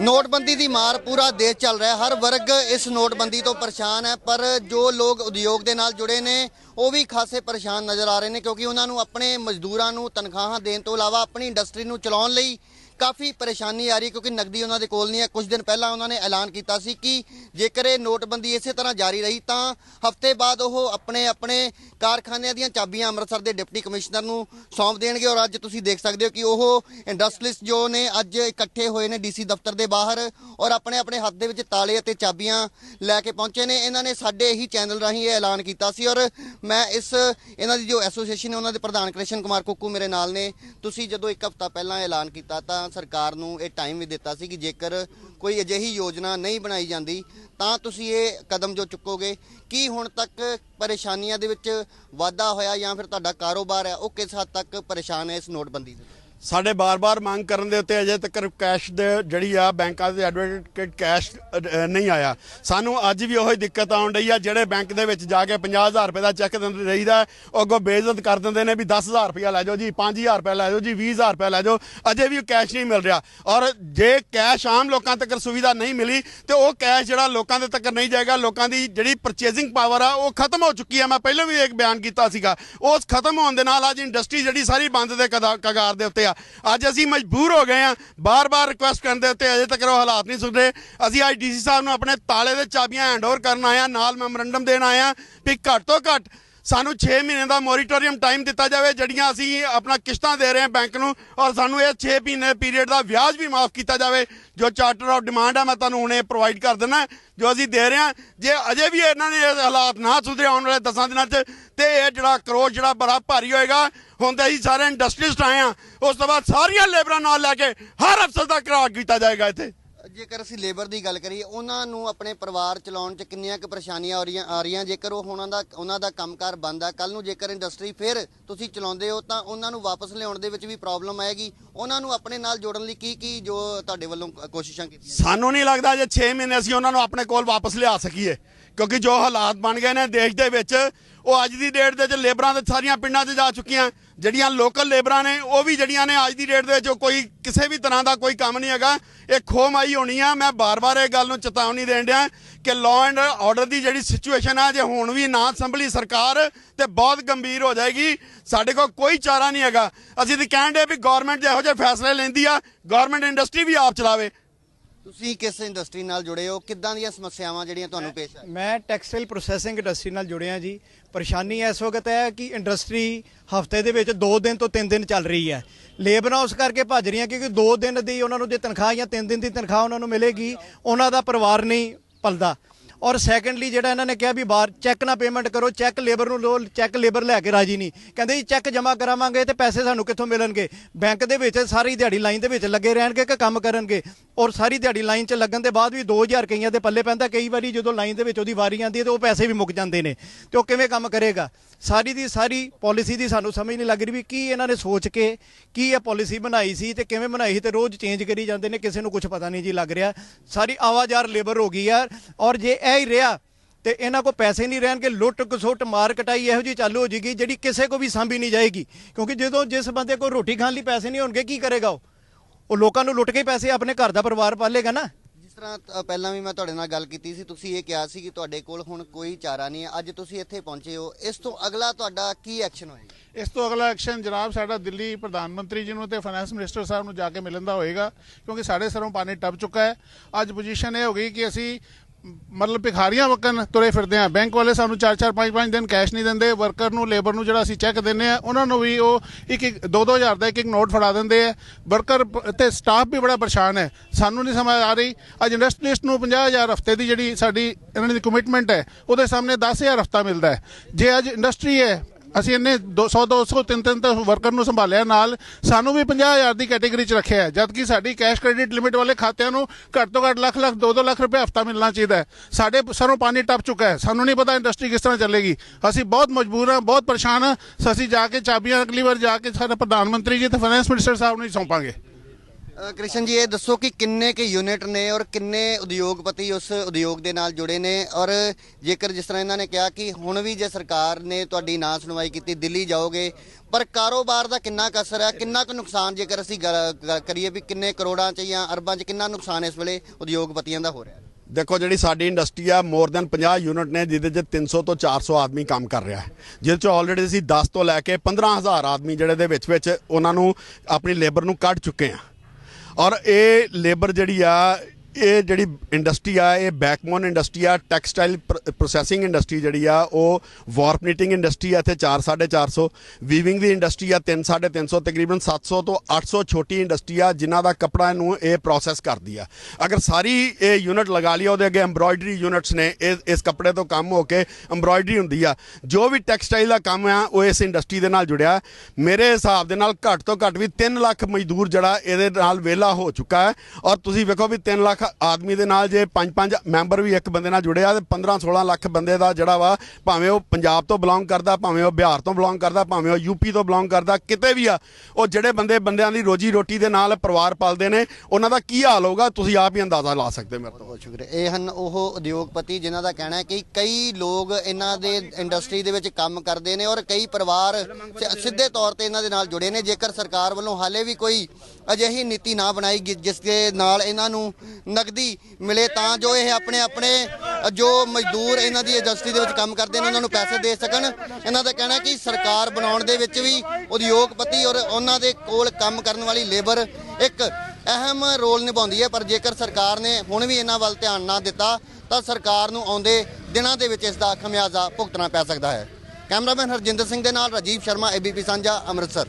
ਨੋਟਬੰਦੀ ਦੀ ਮਾਰ ਪੂਰਾ ਦੇਸ਼ ਚੱਲ ਰਿਹਾ ਹਰ ਵਰਗ ਇਸ ਨੋਟਬੰਦੀ ਤੋਂ ਪਰੇਸ਼ਾਨ ਹੈ, ਪਰ ਜੋ ਲੋਕ ਉਦਯੋਗ ਦੇ ਨਾਲ ਜੁੜੇ ਨੇ, ਉਹ ਵੀ ਖਾਸੇ ਪਰੇਸ਼ਾਨ ਨਜ਼ਰ ਆ ਰਹੇ ਨੇ, ਕਿਉਂਕਿ ਉਹਨਾਂ ਨੂੰ ਆਪਣੇ ਮਜ਼ਦੂਰਾਂ ਨੂੰ ਤਨਖਾਹਾਂ ਦੇਣ ਤੋਂ ਇਲਾਵਾ ਆਪਣੀ ਇੰਡਸਟਰੀ ਨੂੰ ਚਲਾਉਣ ਲਈ ਕਾਫੀ ਪਰੇਸ਼ਾਨੀ ਆ ਰਹੀ ਕਿਉਂਕਿ ਨਕਦੀ ਉਹਨਾਂ ਦੇ ਕੋਲ ਨਹੀਂ ਹੈ। ਕੁਝ ਦਿਨ ਪਹਿਲਾਂ ਉਹਨਾਂ ਨੇ ਐਲਾਨ ਕੀਤਾ ਸੀ ਕਿ ਜੇਕਰ ਇਹ ਨੋਟਬੰਦੀ ਇਸੇ ਤਰ੍ਹਾਂ ਜਾਰੀ ਰਹੀ ਤਾਂ ਹਫ਼ਤੇ ਬਾਅਦ ਉਹ ਆਪਣੇ ਆਪਣੇ ਕਾਰਖਾਨਿਆਂ ਦੀਆਂ ਚਾਬੀਆਂ ਅੰਮ੍ਰਿਤਸਰ ਦੇ ਡਿਪਟੀ ਕਮਿਸ਼ਨਰ ਨੂੰ ਸੌਂਪ ਦੇਣਗੇ ਔਰ ਅੱਜ ਤੁਸੀਂ ਦੇਖ ਸਕਦੇ ਹੋ ਕਿ ਉਹ ਇੰਡਸਟਰੀਲਿਸਟ ਜੋ ਨੇ ਅੱਜ ਇਕੱਠੇ ਹੋਏ ਨੇ ਡੀਸੀ ਦਫ਼ਤਰ ਦੇ ਬਾਹਰ ਔਰ ਆਪਣੇ ਆਪਣੇ ਹੱਥ ਦੇ ਵਿੱਚ ਤਾਲੇ ਅਤੇ ਚਾਬੀਆਂ ਲੈ ਕੇ ਪਹੁੰਚੇ ਨੇ। ਇਹਨਾਂ ਨੇ ਸਾਡੇ ਹੀ ਚੈਨਲ ਰਾਹੀਂ ਇਹ ਐਲਾਨ ਕੀਤਾ ਸੀ ਔਰ ਮੈਂ ਇਸ ਇਹਨਾਂ ਦੀ ਜੋ ਐਸੋਸੀਏਸ਼ਨ ਹੈ ਉਹਨਾਂ ਦੇ ਪ੍ਰਧਾਨ ਕ੍ਰਿਸ਼ਨ ਕੁਮਾਰ ਕੁੱਕੂ ਮੇਰੇ ਨਾਲ ਨੇ। ਤੁਸੀਂ ਜਦੋਂ ਇੱਕ ਹਫ਼ਤਾ ਪਹਿਲਾਂ ਐਲਾਨ ਕੀਤਾ ਤਾਂ ਸਰਕਾਰ ਨੂੰ ਇਹ ਟਾਈਮ ਵੀ ਦਿੱਤਾ ਸੀ ਕਿ ਜੇਕਰ ਕੋਈ ਅਜਿਹੀ ਯੋਜਨਾ ਨਹੀਂ ਬਣਾਈ ਜਾਂਦੀ, ਤਾਂ ਤੁਸੀਂ ਇਹ ਕਦਮ ਜੋ ਚੁੱਕੋਗੇ, ਕੀ ਹੁਣ ਤੱਕ ਪਰੇਸ਼ਾਨੀਆਂ ਦੇ ਵਿੱਚ ਵਾਧਾ ਹੋਇਆ ਜਾਂ ਫਿਰ ਤੁਹਾਡਾ ਕਾਰੋਬਾਰ ਹੈ, ਉਹ ਕਿਸ ਹੱਦ ਤੱਕ ਪਰੇਸ਼ਾਨ ਹੈ ਇਸ ਨੋਟਬੰਦੀ ਦੇ ਸਾਡੇ ਬਾਰ-ਬਾਰ ਮੰਗ ਕਰਨ ਦੇ ਉੱਤੇ ਅਜੇ ਤੱਕ ਕੈਸ਼ ਦੇ ਜਿਹੜੀ ਆ ਬੈਂਕਾਂ ਦੇ ਐਡਵੋਕੇਟ ਕੈਸ਼ ਨਹੀਂ ਆਇਆ। ਸਾਨੂੰ ਅੱਜ ਵੀ ਉਹੀ ਦਿੱਕਤ ਆਉਣ ਰਹੀ ਆ, ਜਿਹੜੇ ਬੈਂਕ ਦੇ ਵਿੱਚ ਜਾ ਕੇ 50000 ਰੁਪਏ ਦਾ ਚੈੱਕ ਦਿੰਦੇ ਰਹੀਦਾ ਉਹ ਅੱਗੋਂ ਬੇਇੱਜ਼ਤ ਕਰ ਦਿੰਦੇ ਨੇ ਵੀ 10000 ਰੁਪਇਆ ਲੈ ਜਾਓ ਜੀ 5000 ਰੁਪਇਆ ਲੈ ਜਾਓ ਜੀ 20000 ਰੁਪਇਆ ਲੈ ਜਾਓ, ਅਜੇ ਵੀ ਕੈਸ਼ ਨਹੀਂ ਮਿਲ ਰਿਹਾ। ਔਰ ਜੇ ਕੈਸ਼ ਆਮ ਲੋਕਾਂ ਤੱਕ ਸੁਵਿਧਾ ਨਹੀਂ ਮਿਲੀ, ਤੇ ਉਹ ਕੈਸ਼ ਜਿਹੜਾ ਲੋਕਾਂ ਦੇ ਤੱਕ ਨਹੀਂ ਜਾਏਗਾ, ਲੋਕਾਂ ਦੀ ਜਿਹੜੀ ਪਰਚੇਜ਼ਿੰਗ ਪਾਵਰ ਆ, ਉਹ ਖਤਮ ਹੋ ਚੁੱਕੀ ਆ। ਮੈਂ ਪਹਿਲਾਂ ਵੀ ਇੱਕ ਬਿਆਨ ਕੀਤਾ ਸੀਗਾ। ਉਸ ਖਤਮ ਹੋਣ ਦੇ ਨਾਲ ਅੱਜ ਇੰਡਸਟਰੀ ਜਿਹੜੀ ਸਾਰੀ ਬੰਦ ਦੇ ਕਦਾ- ਕਗਾਰ ਦੇ ਉੱਤੇ ਆ। ਅੱਜ ਅਸੀਂ ਮਜਬੂਰ ਹੋ ਗਏ ਆ ਬਾਰ-ਬਾਰ ਰਿਕੁਐਸਟ ਕਰਨ ਦੇ ਉੱਤੇ ਅਜੇ ਤੱਕ ਉਹ ਹਾਲਾਤ ਨਹੀਂ ਸੁਧਰੇ। ਅਸੀਂ ਅੱਜ ਡੀਸੀ ਸਾਹਿਬ ਨੂੰ ਆਪਣੇ ਤਾਲੇ ਦੇ ਚਾਬੀਆਂ ਹੈਂਡਓਵਰ ਕਰਨ ਆਏ ਆ ਨਾਲ ਮੈਮੋਰੰਡਮ ਦੇਣ ਆਏ ਆ ਵੀ ਘੱਟ ਤੋਂ ਘੱਟ ਸਾਨੂੰ 6 ਮਹੀਨੇ ਦਾ ਮੋਰੀਟੋਰੀਅਮ ਟਾਈਮ ਦਿੱਤਾ ਜਾਵੇ, ਜਿਹੜੀਆਂ ਅਸੀਂ ਆਪਣਾ ਕਿਸ਼ਤਾਂ ਦੇ ਰਹੇ ਹਾਂ ਬੈਂਕ ਨੂੰ ਔਰ ਸਾਨੂੰ ਇਹ 6 ਮਹੀਨੇ ਪੀਰੀਅਡ ਦਾ ਵਿਆਜ ਵੀ ਮਾਫ ਕੀਤਾ ਜਾਵੇ, ਜੋ ਚਾਰਟਰ ਆਫ ਡਿਮਾਂਡ ਹੈ ਮੈਂ ਤੁਹਾਨੂੰ ਹੁਣੇ ਪ੍ਰੋਵਾਈਡ ਕਰ ਦਿੰਦਾ, ਜੋ ਅਸੀਂ ਦੇ ਰਹੇ ਹਾਂ। ਜੇ ਅਜੇ ਵੀ ਇਹਨਾਂ ਨੇ ਹਾਲਾਤ ਨਾ ਸੁਧਰੇ ਆਉਣ ਵਾਲੇ 10 ਦਿਨਾਂ 'ਚ, ਤੇ ਇਹ ਜਿਹੜਾ ਕਰੋੜ ਜਿਹੜਾ ਬੜਾ ਭਾਰੀ ਹੋਏਗਾ, ਹੁਣ ਤਾਂ ਅਸੀਂ ਸਾਰੇ ਇੰਡਸਟਰੀਸਟ ਆਏ ਆ ਉਸ ਤੋਂ ਬਾਅਦ ਸਾਰੀਆਂ ਲੇਬਰਾਂ ਨਾਲ ਲੈ ਕੇ ਹਰ ਅਫਸਰ ਦਾ ਘਰਾਟ ਕੀਤਾ ਜਾਏਗਾ ਇੱਥੇ। ਜੇਕਰ ਅਸੀਂ ਲੇਬਰ ਦੀ ਗੱਲ ਕਰੀਏ, ਉਹਨਾਂ ਨੂੰ ਆਪਣੇ ਪਰਿਵਾਰ ਚਲਾਉਣ 'ਚ ਕਿੰਨੀਆਂ ਕੁ ਪਰੇਸ਼ਾਨੀਆਂ ਆ ਰਹੀਆਂ ਆ ਰਹੀਆਂ। ਜੇਕਰ ਉਹ ਉਹਨਾਂ ਦਾ ਉਹਨਾਂ ਦਾ ਕੰਮਕਾਰ ਬੰਦ ਆ ਕੱਲ ਨੂੰ ਜੇਕਰ ਇੰਡਸਟਰੀ ਫਿਰ ਤੁਸੀਂ ਚਲਾਉਂਦੇ ਹੋ, ਤਾਂ ਉਹਨਾਂ ਨੂੰ ਵਾਪਸ ਲਿਆਉਣ ਦੇ ਵਿੱਚ ਵੀ ਪ੍ਰੋਬਲਮ ਆਏਗੀ। ਉਹਨਾਂ ਨੂੰ ਆਪਣੇ ਨਾਲ ਜੋੜਨ ਲਈ ਕੀ ਕੀ ਜੋ ਤੁਹਾਡੇ ਵੱਲੋਂ ਕੋਸ਼ਿਸ਼ਾਂ ਕੀਤੀਆਂ ਸਾਨੂੰ ਨਹੀਂ ਲੱਗਦਾ ਜੇ 6 ਮਹੀਨੇ ਅਸੀਂ ਉਹਨਾਂ ਨੂੰ ਆਪਣੇ ਕੋਲ ਵਾਪਸ ਲਿਆ ਸਕੀਏ, ਕਿਉਂਕਿ ਜੋ ਹਾਲਾਤ ਬਣ ਗਏ ਨੇ ਦੇਸ਼ ਦੇ ਵਿੱਚ ਉਹ ਅੱਜ ਦੀ ਡੇਟ ਦੇ ਵਿੱਚ ਲੇਬਰਾਂ ਦੇ ਸਾਰੀਆਂ ਪਿੰਡਾਂ 'ਚ ਜਾ ਚੁੱਕੀਆਂ। ਜਿਹੜੀਆਂ ਲੋਕਲ ਲੇਬਰਾਂ ਨੇ, ਉਹ ਵੀ ਜਿਹੜੀਆਂ ਨੇ ਅੱਜ ਦੀ ਡੇਟ ਦੇ ਵਿੱਚ, ਉਹ ਕੋਈ ਕਿਸੇ ਵੀ ਤਰ੍ਹਾਂ ਦਾ ਕੋਈ ਕੰਮ ਨਹੀਂ ਹੈਗਾ। ਇਹ ਖੋਮਾਈ ਹੋਣੀ ਆ। ਮੈਂ ਬਾਰ-ਬਾਰ ਇਹ ਗੱਲ ਨੂੰ ਚੇਤਾਵਨੀ ਦੇਣ ਡਿਆ ਕਿ ਲਾਅ ਐਂਡ ਆਰਡਰ ਦੀ ਜਿਹੜੀ ਸਿਚੁਏਸ਼ਨ ਆ, ਜੇ ਹੁਣ ਵੀ ਨਾ ਸੰਭਲੀ ਸਰਕਾਰ, ਤੇ ਬਹੁਤ ਗੰਭੀਰ ਹੋ ਜਾਏਗੀ। ਸਾਡੇ ਕੋਲ ਕੋਈ ਚਾਰਾ ਨਹੀਂ ਹੈਗਾ। ਅਸੀਂ ਤਾਂ ਕਹਿਣ ਦੇ ਵੀ ਗਵਰਨਮੈਂਟ ਜਿਹੋ ਜਿਹੇ ਫੈਸਲੇ ਲੈਂਦੀ ਆ ਗਵਰਨਮੈਂਟ ਇੰਡਸਟਰੀ ਵੀ ਆਪ ਚਲਾਵੇ। ਤੁਸੀਂ ਕਿਸ ਇੰਡਸਟਰੀ ਨਾਲ ਜੁੜੇ ਹੋ? ਕਿੱਦਾਂ ਦੀਆਂ ਸਮੱਸਿਆਵਾਂ ਜਿਹੜੀਆਂ ਤੁਹਾਨੂੰ ਪੇਸ਼ ਆ ਮੈਂ ਟੈਕਸਟਾਈਲ ਪ੍ਰੋਸੈਸਿੰਗ ਇੰਡਸਟਰੀ ਨਾਲ ਜੁੜਿਆ ਜੀ। ਪਰੇਸ਼ਾਨੀ ਇਸ ਵਕਤ ਹੈ ਕਿ ਇੰਡਸਟਰੀ ਹਫ਼ਤੇ ਦੇ ਵਿੱਚ 2 ਦਿਨ ਤੋਂ 3 ਦਿਨ ਚੱਲ ਰਹੀ ਹੈ। ਲੇਬਰਾਂ ਉਸ ਕਰਕੇ ਭੱਜ ਰਹੀਆਂ ਕਿਉਂਕਿ 2 ਦਿਨ ਦੀ ਉਹਨਾਂ ਨੂੰ ਜੇ ਤਨਖਾਹ ਜਾਂ 3 ਦਿਨ ਦੀ ਤਨਖਾਹ ਉਹਨਾਂ ਨੂੰ ਮਿਲੇਗੀ ਉਹਨਾਂ ਦਾ ਪਰਿਵਾਰ ਨਹੀਂ ਪਲਦਾ। ਔਰ ਸੈਕੰਡਲੀ ਜਿਹੜਾ ਇਹਨਾਂ ਨੇ ਕਿਹਾ ਵੀ ਬਾਹਰ ਚੈੱਕ ਨਾ ਪੇਮੈਂਟ ਕਰੋ ਚੈੱਕ ਲੇਬਰ ਨੂੰ ਲੋ ਚੈੱਕ ਲੇਬਰ ਲੈ ਕੇ ਰਾਜੀ ਨਹੀਂ। ਕਹਿੰਦੇ ਜੀ ਚੈੱਕ ਜਮ੍ਹਾਂ ਕਰਾਵਾਂਗੇ ਤੇ ਪੈਸੇ ਸਾਨੂੰ ਕਿੱਥੋਂ ਮਿਲਣਗੇ? ਬੈਂਕ ਦੇ ਵਿੱਚ ਸਾਰੀ ਦਿਹਾੜੀ ਲਾਈਨ ਦੇ ਵਿੱਚ ਲੱਗੇ ਰਹਿਣਗੇ ਕਿ ਕੰਮ ਕਰਨਗੇ? ਔਰ ਸਾਰੀ ਦਿਹਾੜੀ ਲਾਈਨ 'ਚ ਲੱਗਣ ਦੇ ਬਾਅਦ ਵੀ 2000 ਕਈਆਂ ਦੇ ਪੱਲੇ ਪੈਂਦਾ, ਕਈ ਵਾਰੀ ਜਦੋਂ ਲਾਈਨ ਦੇ ਵਿੱਚ ਉਹਦੀ ਵਾਰੀ ਆਉਂਦੀ ਹੈ ਤੇ ਉਹ ਪੈਸੇ ਵੀ ਮੁੱਕ ਜਾਂਦੇ ਨੇ। ਤੇ ਉਹ ਕਿਵੇਂ ਕੰਮ ਕਰੇਗਾ? ਸਾਰੀ ਦੀ ਸਾਰੀ ਪਾਲਿਸੀ ਦੀ ਸਾਨੂੰ ਸਮਝ ਨਹੀਂ ਲੱਗ ਰਹੀ ਵੀ ਕੀ ਇਹਨਾਂ ਨੇ ਸੋਚ ਕੇ ਕੀ ਇਹ ਪਾਲਿਸੀ ਬਣਾਈ ਸੀ ਤੇ ਕਿਵੇਂ ਬਣਾਈ ਸੀ ਤੇ ਰੋਜ਼ ਚੇਂਜ ਕਰੀ ਜਾਂਦੇ ਨੇ, ਕਿਸੇ ਨੂੰ ਕੁਝ ਪਤਾ ਨਹੀਂ ਜੀ ਲੱਗ ਰਿਹਾ। ਸਾਰੀ ਆਵਾਜ਼ਾਰ ਲੇਬਰ ਹੋ ਗਈ ਆ ਔਰ ਜੇ ਇਹ ਹੀ ਰਿਹਾ ਤੇ ਇਹਨਾਂ ਕੋ ਪੈਸੇ ਨਹੀਂ ਰਹਿਣਗੇ ਲੁੱਟ ਕਸੁੱਟ ਮਾਰ ਕਟਾਈ ਇਹੋ ਜੀ ਚਾਲੂ ਹੋ ਜੇਗੀ ਜਿਹੜੀ ਕਿਸੇ ਕੋ ਵੀ ਸਾਂਭੀ ਨਹੀਂ ਜਾਏਗੀ। ਕਿਉਂਕਿ ਜਦੋਂ ਜਿਸ ਬੰਦੇ ਕੋਲ ਰੋਟੀ ਖਾਣ ਲਈ ਪੈਸੇ ਨਹੀਂ ਹੋਣਗੇ ਕੀ ਕਰੇਗਾ ਉਹ? ਉਹ ਲੋਕਾਂ ਨੂੰ ਲੁੱਟ ਕੇ ਪੈਸੇ ਆਪਣੇ ਘਰ ਦਾ ਪਰਿਵਾਰ ਪਾਲੇਗਾ ਨਾ। ਜਿਸ ਤਰ੍ਹਾਂ ਪਹਿਲਾਂ ਵੀ ਮੈਂ ਤੁਹਾਡੇ ਨਾਲ ਗੱਲ ਕੀਤੀ ਸੀ ਤੁਸੀਂ ਇਹ ਕਿਹਾ ਸੀ ਕਿ ਤੁਹਾਡੇ ਕੋਲ ਹੁਣ ਕੋਈ ਚਾਰਾ ਨਹੀਂ ਹੈ। ਅੱਜ ਤੁਸੀਂ ਇੱਥੇ ਪਹੁੰਚੇ ਹੋ। ਇਸ ਤੋਂ ਅਗਲਾ ਤੁਹਾਡਾ ਕੀ ਐਕਸ਼ਨ ਹੋਏਗਾ? ਇਸ ਤੋਂ ਅਗਲਾ ਐਕਸ਼ਨ ਜਨਾਬ ਸਾਡਾ ਦਿੱਲੀ ਪ੍ਰਧਾਨ ਮੰਤਰੀ ਜੀ ਨੂੰ ਤੇ ਫਾਈਨੈਂਸ ਮਿਨਿਸਟਰ ਸਾਹਿਬ ਨੂੰ ਜਾ ਕੇ ਮਿਲਣ ਦਾ ਹੋਏਗਾ ਕਿਉਂਕਿ ਸਾਡੇ ਸਰੋਂ ਪਾਣੀ ਟੱਪ ਚੁੱਕਾ ਹੈ। ਅੱਜ ਪੋਜੀਸ਼ਨ ਇਹ ਹੋ ਗਈ ਕਿ ਅਸੀਂ ਮਤਲਬ ਭਿਖਾਰੀਆਂ ਵਕਨ ਤੁਰੇ ਫਿਰਦੇ ਆ। ਬੈਂਕ ਵਾਲੇ ਸਾਨੂੰ 4-4 5-5 ਦਿਨ ਕੈਸ਼ ਨਹੀਂ ਦਿੰਦੇ। ਵਰਕਰ ਨੂੰ ਲੇਬਰ ਨੂੰ ਜਿਹੜਾ ਅਸੀਂ ਚੈੱਕ ਦਿੰਨੇ ਆ, ਉਹਨਾਂ ਨੂੰ ਵੀ ਉਹ ਇੱਕ ਇੱਕ 2-2000 ਦਾ ਇੱਕ ਇੱਕ ਨੋਟ ਫੜਾ ਦਿੰਦੇ ਆ। ਵਰਕਰ ਪ- ਤੇ ਸਟਾਫ ਵੀ ਬੜਾ ਪਰੇਸ਼ਾਨ ਹੈ। ਸਾਨੂੰ ਨਹੀਂ ਸਮਝ ਆ ਰਹੀ। ਅੱਜ ਇੰਡਸਟਰੀਸਟ ਨੂੰ 50000 ਹਫ਼ਤੇ ਦੀ ਜਿਹੜੀ ਸਾਡੀ ਇਹਨਾਂ ਦੀ ਕਮਿਟਮੈਂਟ ਹੈ, ਉਹਦੇ ਸਾਹਮਣੇ 10000 ਹਫਤਾ ਮਿਲਦਾ ਹੈ। ਜੇ ਅੱਜ ਇੰਡਸਟਰੀ ਹੈ ਅਸੀਂ ਇਹਨੇ 200 200 ਤਿੰਨ ਤਿੰਨ ਤਾਂ ਵਰਕਰ ਨੂੰ ਸੰਭਾਲਿਆ ਨਾਲ। ਸਾਨੂੰ ਵੀ 50000 ਦੀ ਕੈਟੇਗਰੀ 'ਚ ਰੱਖਿਆ ਹੈ ਜਦ ਸਾਡੀ ਕੈਸ਼ ਕ੍ਰੈਡਿਟ ਲਿਮਿਟ ਵਾਲੇ ਖਾਤਿਆਂ ਨੂੰ ਘੱਟ ਤੋਂ ਘੱਟ ਲੱਖ ਲੱਖ 2-2 ਲੱਖ ਰੁਪਏ ਹਫਤਾ ਮਿਲਣਾ ਚਾਹੀਦਾ ਹੈ। ਸਾਡੇ ਸਰੋਂ ਪਾਣੀ ਟੱਪ ਚੁੱਕਾ ਹੈ। ਸਾਨੂੰ ਨਹੀਂ ਪਤਾ ਇੰਡਸਟਰੀ ਕਿਸ ਤਰ੍ਹਾਂ ਚੱਲੇਗੀ। ਅਸੀਂ ਬਹੁਤ ਮਜਬੂਰ ਹਾਂ, ਬਹੁਤ ਪਰੇਸ਼ਾਨ ਹਾਂ। ਅਸੀਂ ਜਾ ਕੇ ਚਾਬੀਆਂ ਅਗਲੀ ਵਾਰ ਜਾ ਕੇ ਸਾਡੇ ਪ੍ਰਧਾਨ ਮੰਤਰੀ ਜੀ ਤੇ ਫਾਈਨੈਂਸ ਮਿਨਿਸਟਰ ਸਾਹਿਬ ਨੂੰ ਹੀ ਸੌਂਪਾਂਗੇ। ਕ੍ਰਿਸ਼ਨ ਜੀ, ਇਹ ਦੱਸੋ ਕਿ ਕਿੰਨੇ ਕੁ ਯੂਨਿਟ ਨੇ ਔਰ ਕਿੰਨੇ ਉਦਯੋਗਪਤੀ ਉਸ ਉਦਯੋਗ ਦੇ ਨਾਲ ਜੁੜੇ ਨੇ? ਔਰ ਜੇਕਰ ਜਿਸ ਤਰ੍ਹਾਂ ਇਹਨਾਂ ਨੇ ਕਿਹਾ ਕਿ ਹੁਣ ਵੀ ਜੇ ਸਰਕਾਰ ਨੇ ਤੁਹਾਡੀ ਨਾ ਸੁਣਵਾਈ ਕੀਤੀ, ਦਿੱਲੀ ਜਾਓਗੇ, ਪਰ ਕਾਰੋਬਾਰ ਦਾ ਕਿੰਨਾ ਕੁ ਅਸਰ ਹੈ, ਕਿੰਨਾ ਕੁ ਨੁਕਸਾਨ ਜੇਕਰ ਅਸੀਂ ਗੱਲ ਕਰੀਏ ਵੀ ਕਿੰਨੇ ਕਰੋੜਾਂ ਚ ਜਾਂ ਅਰਬਾਂ ਚ ਕਿੰਨਾ ਨੁਕਸਾਨ ਇਸ ਵੇਲੇ ਉਦਯੋਗਪਤੀਆਂ ਦਾ ਹੋ ਰਿਹਾ ਹੈ? ਦੇਖੋ, ਜਿਹੜੀ ਸਾਡੀ ਇੰਡਸਟਰੀ ਆ ਮੋਰ ਦੈਨ 50 ਯੂਨਿਟ ਨੇ, ਜਿਹਦੇ 'ਚ 300 ਤੋਂ 400 ਆਦਮੀ ਕੰਮ ਕਰ ਰਿਹਾ ਹੈ। ਜਿਹਦੇ 'ਚ ਆਲਰੇਡੀ ਅਸੀਂ 10 ਤੋਂ ਲੈ ਕੇ 15000 ਆਦਮੀ ਜਿਹੜੇ ਦੇ ਵਿੱਚ ਵਿੱਚ ਉਹਨਾਂ ਨੂੰ, ਆਪਣੀ ਲੇਬਰ ਨੂੰ ਕੱਢ ਚੁੱਕੇ ਆ ਔਰ ਇਹ ਲੇਬਰ ਜਿਹੜੀ ਆ ਇਹ ਜਿਹੜੀ ਇੰਡਸਟਰੀ ਆ, ਇਹ ਬੈਕਬੋਨ ਇੰਡਸਟਰੀ ਆ ਟੈਕਸਟਾਈਲ ਪ੍ਰੋਸੈਸਿੰਗ ਇੰਡਸਟਰੀ ਜਿਹੜੀ ਆ, ਉਹ ਵਾਰਪ ਨੀਟਿੰਗ ਇੰਡਸਟਰੀ ਆ, ਇੱਥੇ 4 450 ਵੀਵਿੰਗ ਦੀ ਇੰਡਸਟਰੀ ਆ 3 350 ਤਕਰੀਬਨ 700 ਤੋਂ 800 ਛੋਟੀ ਇੰਡਸਟਰੀ ਆ, ਜਿਨ੍ਹਾਂ ਦਾ ਕੱਪੜਾ ਨੂੰ ਇਹ ਪ੍ਰੋਸੈਸ ਕਰਦੀ ਆ। ਅਗਰ ਸਾਰੀ ਇਹ ਯੂਨਿਟ ਲਗਾ ਲਈ ਉਹਦੇ ਅੱਗੇ ਐਮਬ੍ਰੋਇਡਰੀ ਯੂਨਿਟਸ ਨੇ, ਇਹ, ਇਸ ਕੱਪੜੇ ਤੋਂ ਕੰਮ ਹੋ ਕੇ ਐਮਬ੍ਰੋਇਡਰੀ ਹੁੰਦੀ ਆ। ਜੋ ਵੀ ਟੈਕਸਟਾਈਲ ਦਾ ਕੰਮ ਆ, ਉਹ ਇਸ ਇੰਡਸਟਰੀ ਦੇ ਨਾਲ ਜੁੜਿਆ। ਮੇਰੇ ਹਿਸਾਬ ਦੇ ਨਾਲ ਘੱਟ ਤੋਂ ਘੱਟ ਵੀ 3 ਲੱਖ ਮਜ਼ਦੂਰ ਜਿਹੜਾ ਇਹਦੇ ਨਾਲ ਵਿਹਲਾ ਹੋ ਚੁੱਕਾ ਹੈ। ਔਰ ਤੁਸੀਂ ਵੇਖੋ ਵੀ 3 ਲੱਖ ਆਦਮੀ ਦੇ ਨਾਲ ਜੇ 5-5 ਮੈਂਬਰ ਵੀ ਇੱਕ ਬੰਦੇ ਨਾਲ ਜੁੜਿਆ, ਤੇ 15-16 ਲੱਖ ਬੰਦੇ ਦਾ ਜਿਹੜਾ ਵਾ, ਭਾਵੇਂ ਉਹ ਪੰਜਾਬ ਤੋਂ ਬਿਲੋਂਗ ਕਰਦਾ, ਭਾਵੇਂ ਉਹ ਬਿਹਾਰ ਤੋਂ ਬਿਲੋਂਗ ਕਰਦਾ, ਭਾਵੇਂ ਉਹ ਯੂਪੀ ਤੋਂ ਬਿਲੋਂਗ ਕਰਦਾ, ਕਿਤੇ ਵੀ ਆ, ਉਹ ਜਿਹੜੇ ਬੰਦੇ ਬੰਦਿਆਂ ਦੀ ਰੋਜੀ ਰੋਟੀ ਦੇ ਨਾਲ ਪਰਿਵਾਰ ਪਾਲਦੇ ਨੇ, ਉਹਨਾਂ ਦਾ ਕੀ ਹਾਲ ਹੋਗਾ ਤੁਸੀਂ ਆਪ ਹੀ ਅੰਦਾਜ਼ਾ ਲਾ ਸਕਦੇ ਮੇਰੇ ਤੋਂ। ਬਹੁਤ ਸ਼ੁਕਰੀਆ। ਇਹ ਹਨ ਉਹ ਉਦਯੋਗਪਤੀ ਜਿਨ੍ਹਾਂ ਦਾ ਕਹਿਣਾ ਹੈ ਕਿ ਕਈ ਲੋਕ ਇਹਨਾਂ ਦੇ ਇੰਡਸਟਰੀ ਦੇ ਵਿੱਚ ਕੰਮ ਕਰਦੇ ਨੇ ਔਰ ਕਈ ਪਰਿਵਾਰ ਸਿੱਧੇ ਤੌਰ ਤੇ ਇਹਨਾਂ ਦੇ ਨਾਲ ਜੁੜੇ ਨੇ। ਜੇਕਰ ਸਰਕਾਰ ਵੱਲੋਂ ਹਾਲੇ ਵੀ ਕੋਈ ਅਜਿਹੀ ਨੀਤੀ ਨਾ ਬਣਾਈ ਜਿਸ ਦੇ ਨਾਲ ਇਹਨਾਂ ਨੂੰ ਨਗਦੀ ਮਿਲੇ ਤਾਂ ਜੋ ਇਹ ਆਪਣੇ ਆਪਣੇ, ਜੋ ਮਜ਼ਦੂਰ ਇਹਨਾਂ ਦੀ ਇੰਡਸਟਰੀ ਦੇ ਵਿੱਚ ਕੰਮ ਕਰਦੇ ਨੇ, ਉਹਨਾਂ ਨੂੰ ਪੈਸੇ ਦੇ ਸਕਣ। ਇਹਨਾਂ ਦਾ ਕਹਿਣਾ ਕਿ ਸਰਕਾਰ ਬਣਾਉਣ ਦੇ ਵਿੱਚ ਵੀ ਉਦਯੋਗਪਤੀ ਔਰ ਉਹਨਾਂ ਦੇ ਕੋਲ ਕੰਮ ਕਰਨ ਵਾਲੀ ਲੇਬਰ ਇੱਕ ਅਹਿਮ ਰੋਲ ਨਿਭਾਉਂਦੀ ਹੈ। ਪਰ ਜੇਕਰ ਸਰਕਾਰ ਨੇ ਹੁਣ ਵੀ ਇਹਨਾਂ ਵੱਲ ਧਿਆਨ ਨਾ ਦਿੱਤਾ, ਤਾਂ ਸਰਕਾਰ ਨੂੰ ਆਉਂਦੇ ਦਿਨਾਂ ਦੇ ਵਿੱਚ ਇਸ ਦਾ ਖਮਿਆਜ਼ਾ ਭੁਗਤਣਾ ਪੈ ਸਕਦਾ ਹੈ। ਕੈਮਰਾਮੈਨ ਹਰਜਿੰਦਰ ਸਿੰਘ ਦੇ ਨਾਲ ਰਾਜੀਵ ਸ਼ਰਮਾ ਏਬੀਪੀ ਸਾਂਝਾ, ਅੰਮ੍ਰਿਤਸਰ।